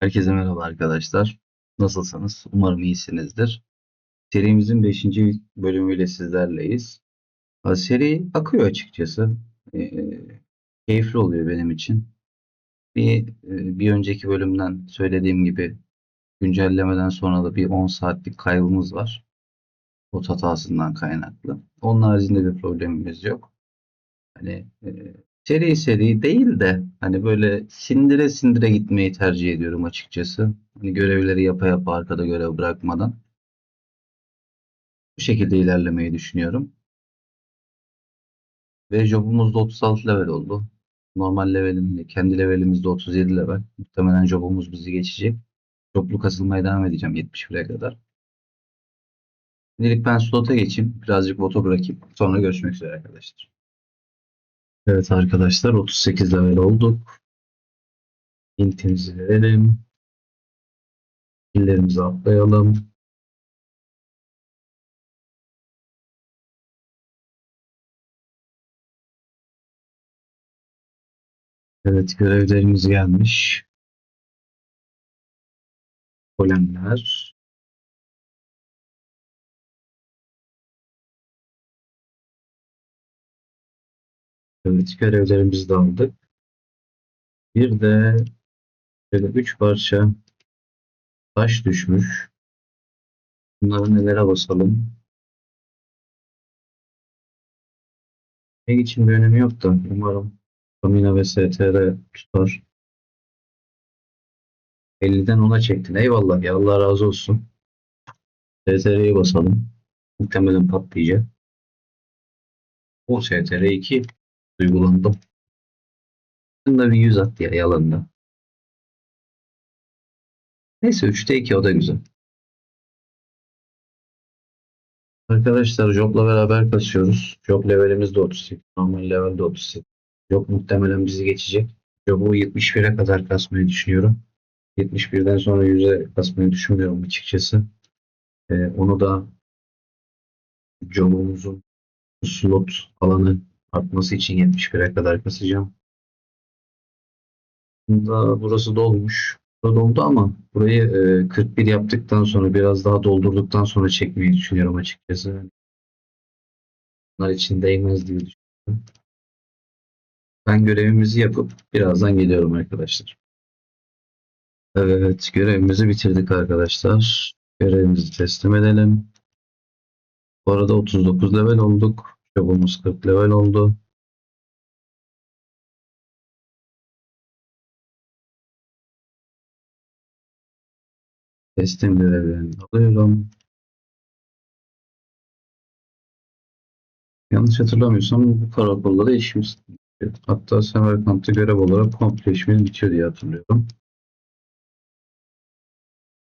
Herkese merhaba arkadaşlar. Nasılsınız? Umarım iyisinizdir. Serimizin 5. bölümüyle sizlerleyiz. Seri akıyor açıkçası. Ee, keyifli oluyor benim için. Bir, e, bir önceki bölümden söylediğim gibi güncellemeden sonra da bir 10 saatlik kaybımız var. O hatasından kaynaklı. Onun haricinde bir problemimiz yok. Hani e, seri seri değil de hani böyle sindire sindire gitmeyi tercih ediyorum açıkçası. Hani görevleri yapa yapa arkada görev bırakmadan. Bu şekilde ilerlemeyi düşünüyorum. Ve jobumuz da 36 level oldu. Normal levelim, kendi levelimiz de 37 level. Muhtemelen jobumuz bizi geçecek. Joblu kasılmaya devam edeceğim 71'e kadar. Şimdilik ben slota geçeyim. Birazcık voto bırakayım. Sonra görüşmek üzere arkadaşlar. Evet arkadaşlar 38 level olduk. İntimizi verelim. Killerimizi atlayalım. Evet görevlerimiz gelmiş. Golemler. Evet görevlerimizi de aldık. Bir de böyle üç parça taş düşmüş. Bunları nelere basalım? Ne için bir önemi yok da umarım Stamina ve STR tutar. 50'den ona çektin. Eyvallah ya Allah razı olsun. STR'yi basalım. Muhtemelen patlayacak. O STR 2 duygulandım. Bunda bir 100 at ya yalanla. Neyse 3'te 2 o da güzel. Arkadaşlar Job'la beraber kasıyoruz. Job levelimiz de 38. Normal level de 38. Job muhtemelen bizi geçecek. Job'u 71'e kadar kasmayı düşünüyorum. 71'den sonra 100'e kasmayı düşünmüyorum açıkçası. Ee, onu da Job'umuzun slot alanı artması için 71'e kadar kasacağım. Bunda burası dolmuş. Burada doldu ama burayı e, 41 yaptıktan sonra biraz daha doldurduktan sonra çekmeyi düşünüyorum açıkçası. Bunlar için değmez diye düşünüyorum. Ben görevimizi yapıp birazdan geliyorum arkadaşlar. Evet görevimizi bitirdik arkadaşlar. Görevimizi teslim edelim. Bu arada 39 level olduk. Jobumuz 40 level oldu. Teslim görevlerini alıyorum. Yanlış hatırlamıyorsam bu karakolda da işimiz hatta Semerkant'ta görev olarak komple işimiz bitiyor diye hatırlıyorum.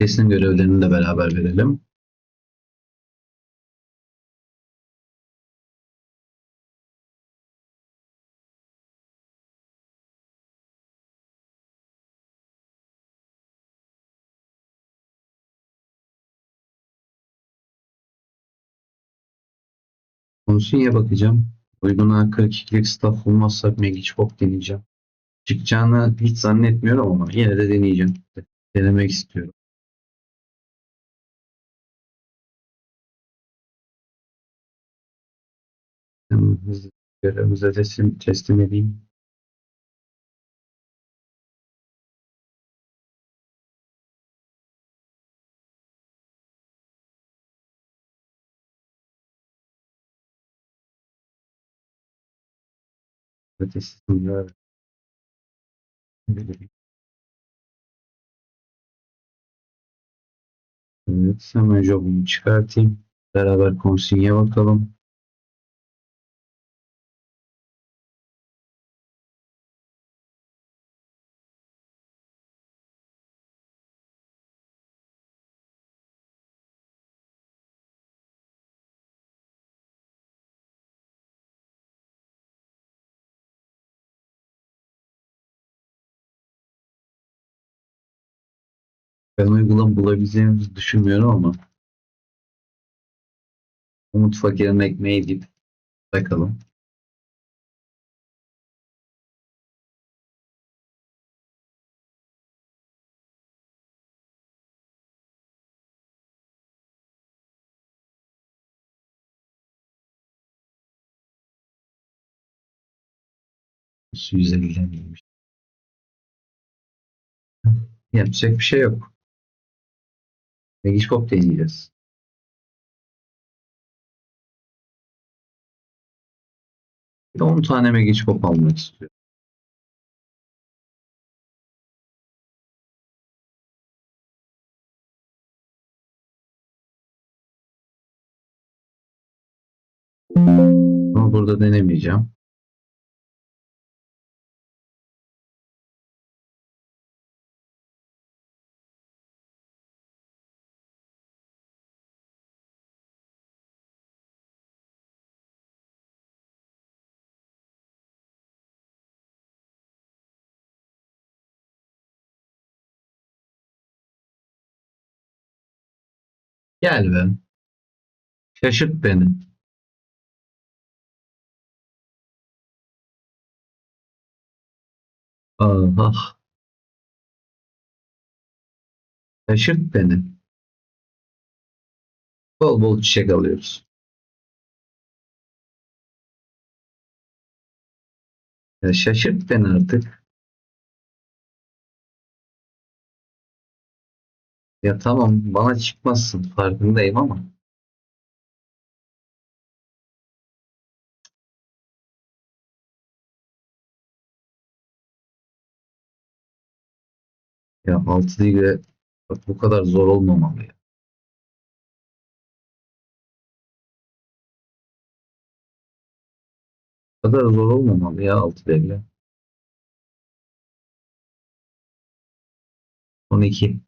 Teslim görevlerini de beraber verelim. Konsiye bakacağım. Uyguna 42'lik staff bulmazsak Magic deneyeceğim. Çıkacağını hiç zannetmiyorum ama yine de deneyeceğim. Denemek istiyorum. Hızlı görevimize teslim, teslim edeyim. Teslimler. Evet, hemen jobumu çıkartayım. Beraber konsiye bakalım. Ben uygulam bulabileceğimizi düşünmüyorum ama Umut Fakir'in ekmeği deyip takalım. Su yüzeyden gelmiş. Yapacak bir şey yok. Megishop deneyeceğiz. Bir de 10 tane Megishop almak istiyorum. Ama burada denemeyeceğim. Gel be. Şaşırt beni. Ah. Şaşırt beni. Bol bol çiçek alıyoruz. Ya şaşırt beni artık. Ya tamam bana çıkmazsın farkındayım ama. Ya 6 değil bak bu kadar zor olmamalı ya. Bu kadar zor olmamalı ya 6 devre. 12.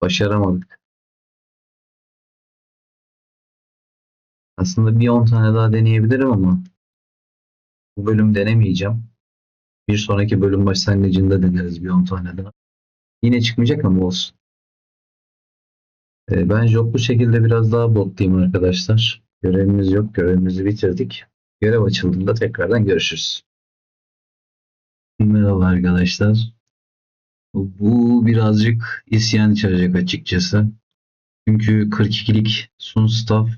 Başaramadık. Aslında bir 10 tane daha deneyebilirim ama bu bölüm denemeyeceğim. Bir sonraki bölüm başlangıcında deneriz bir 10 tane daha. Yine çıkmayacak ama olsun. Ee, ben joblu şekilde biraz daha botlayayım arkadaşlar. Görevimiz yok. Görevimizi bitirdik. Görev açıldığında tekrardan görüşürüz. Merhaba arkadaşlar. Bu birazcık isyan içerecek açıkçası. Çünkü 42'lik Sun Staff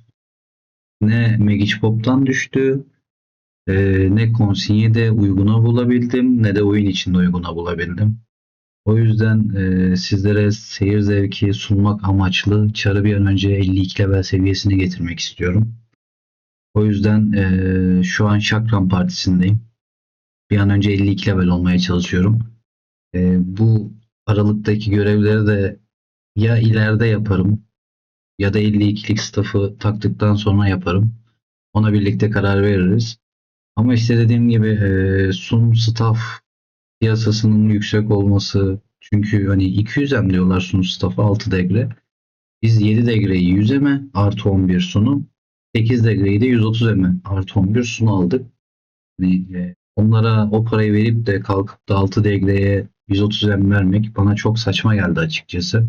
ne Magic Pop'tan düştü e, ne konsinyede uyguna bulabildim ne de oyun içinde uyguna bulabildim. O yüzden e, sizlere seyir zevki sunmak amaçlı Çar'ı bir an önce 52 level seviyesine getirmek istiyorum. O yüzden e, şu an Şakran Partisi'ndeyim. Bir an önce 52 level olmaya çalışıyorum. E, bu aralıktaki görevleri de ya ileride yaparım ya da 52'lik staff'ı taktıktan sonra yaparım. Ona birlikte karar veririz. Ama işte dediğim gibi e, sun staff piyasasının yüksek olması çünkü hani 200 em diyorlar sun staff'a 6 degre. Biz 7 degreyi 100 eme artı 11 sunu 8 degreyi de 130 eme artı 11 sunu aldık. Hani, e, onlara o parayı verip de kalkıp da 6 degreye 130 em vermek bana çok saçma geldi açıkçası.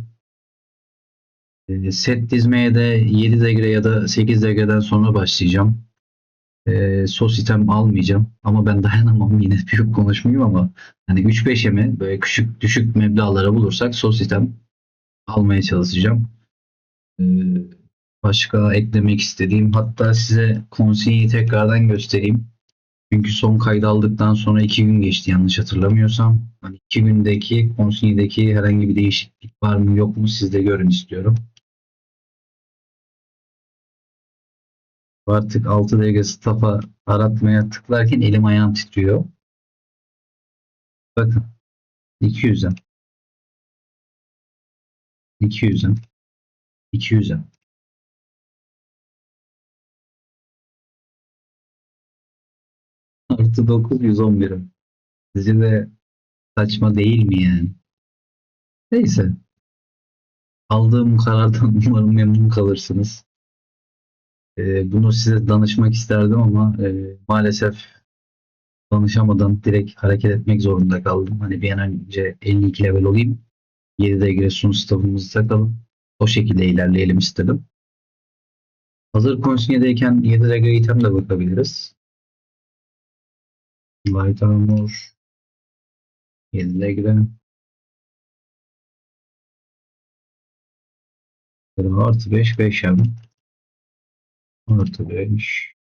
E, set dizmeye de 7 degre ya da 8 degreden sonra başlayacağım. E, sos item almayacağım. Ama ben dayanamam yine büyük konuşmayayım ama hani 3-5 emi böyle küçük düşük meblağlara bulursak sos item almaya çalışacağım. E, başka eklemek istediğim hatta size konsiyi tekrardan göstereyim. Çünkü son kaydı aldıktan sonra 2 gün geçti yanlış hatırlamıyorsam. Hani 2 gündeki konsiydeki herhangi bir değişiklik var mı yok mu siz de görün istiyorum. Artık 6 derece staff'a aratmaya tıklarken elim ayağım titriyor. Bakın 200'e 200'e 200'e artı 9 111'e Sizce de saçma değil mi yani? Neyse. Aldığım karardan umarım memnun kalırsınız. Ee, bunu size danışmak isterdim ama e, maalesef danışamadan direkt hareket etmek zorunda kaldım. Hani bir an önce 52 level olayım. 7'de Giresun staff'ımızı takalım. O şekilde ilerleyelim istedim. Hazır konsinyedeyken 7 regre item de bakabiliriz. Light Armor 7 regre Artı 5 5 hem. Artı 5.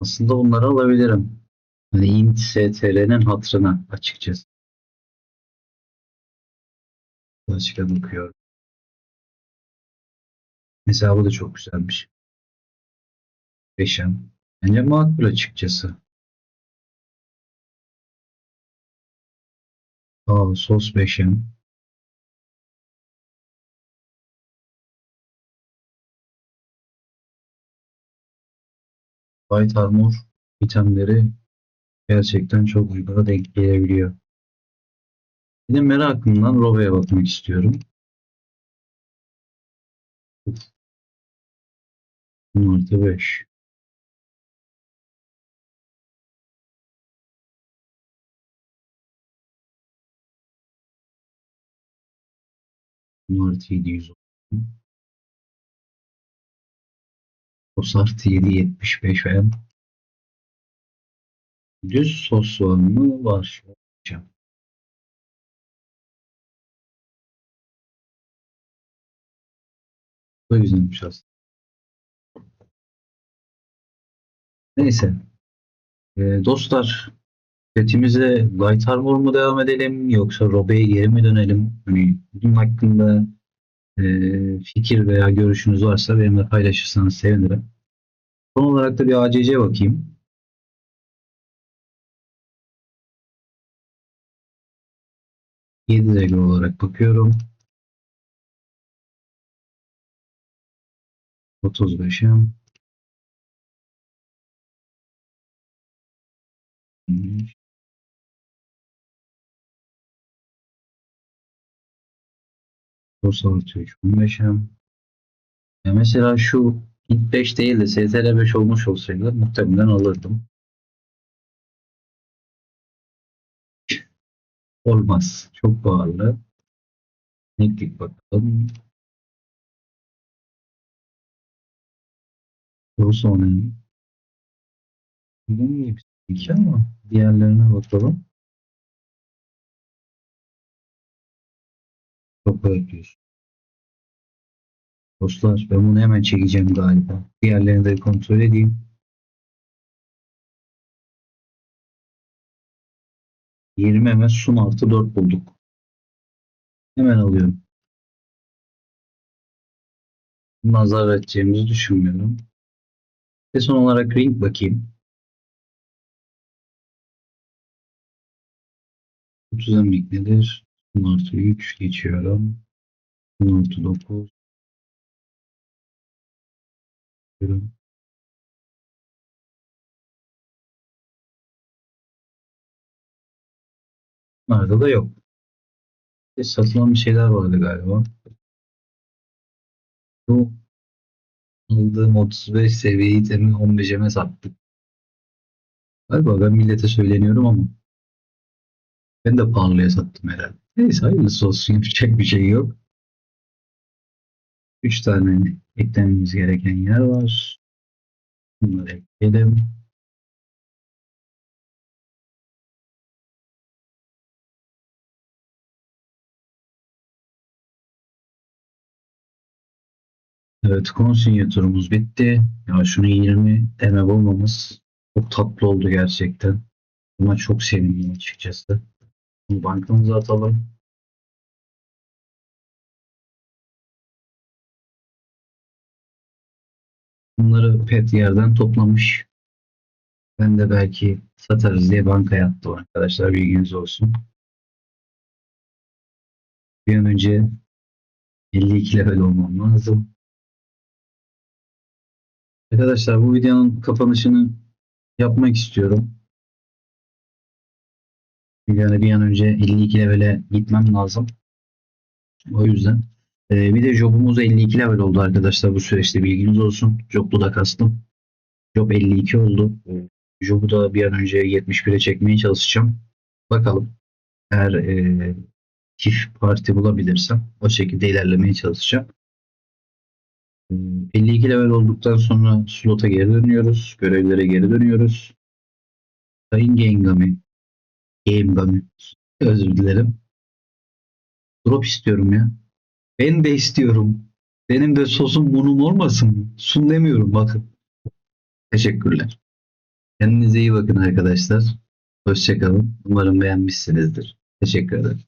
Aslında bunları alabilirim. Hani int str'nin hatırına açıkçası. Başka bakıyorum. Mesela bu da çok güzelmiş. Beşem. Bence makul açıkçası. Aa, sos beşem. White Armor itemleri gerçekten çok uyguna denk gelebiliyor. Bir merakımdan Rove'ye bakmak istiyorum. Artı 5. Artı 700 olsun. Sos artı 7 75 veya düz sos var? Var. Bu da güzelmiş aslında. Neyse. Ee, dostlar setimize Light Armor mu devam edelim yoksa Robe'ye geri mi dönelim? Hani bunun hakkında e, fikir veya görüşünüz varsa benimle paylaşırsanız sevinirim. Son olarak da bir ACC bakayım. Yedi regl olarak bakıyorum. 35'e. Sos artı 3 15'e. Ya mesela şu ilk 5 değil de STR 5 olmuş olsaydı muhtemelen alırdım. Olmaz. Çok pahalı. Netlik bakalım. Önemli. Bunun gibi iki ama diğerlerine bakalım. Çok bekliyorsun. Dostlar ben bunu hemen çekeceğim galiba. Diğerlerini de kontrol edeyim. Yirmi hemen sun artı 4 bulduk. Hemen alıyorum. Zarar edeceğimizi düşünmüyorum. Ve son olarak ring bakayım. 30 emlik nedir? Artı 3 geçiyorum. Sun artı 9. Bakıyorum. Bunlarda da yok. Bir Satılan bir şeyler vardı galiba. Bu aldığım 35 seviye itemi 15'e sattık. Galiba ben millete söyleniyorum ama ben de pahalıya sattım herhalde. Neyse hayırlısı olsun yapacak bir şey yok. 3 tane eklememiz gereken yer var. Bunları ekleyelim. Evet konsinyatörümüz bitti. Ya şunu 20 deme bulmamız çok tatlı oldu gerçekten. Buna çok sevindim açıkçası. Bankamıza atalım. Bunları pet yerden toplamış. Ben de belki satarız diye bankaya attım arkadaşlar bilginiz olsun. Bir an önce 52 level olmam lazım. Arkadaşlar bu videonun kapanışını yapmak istiyorum. Yani bir an önce 52 levele gitmem lazım. O yüzden. Ee, bir de jobumuz 52 level oldu arkadaşlar bu süreçte bilginiz olsun. Job'lu da kastım. Job 52 oldu. Ee, Job'u da bir an önce 71'e çekmeye çalışacağım. Bakalım. Eğer e, çift parti bulabilirsem o şekilde ilerlemeye çalışacağım. Ee, 52 level olduktan sonra slota geri dönüyoruz. Görevlere geri dönüyoruz. Sayın Gengami. Gengami. Özür dilerim. Drop istiyorum ya. Ben de istiyorum. Benim de sosum bunun olmasın? Sun demiyorum bakın. Teşekkürler. Kendinize iyi bakın arkadaşlar. Hoşçakalın. Umarım beğenmişsinizdir. Teşekkür ederim.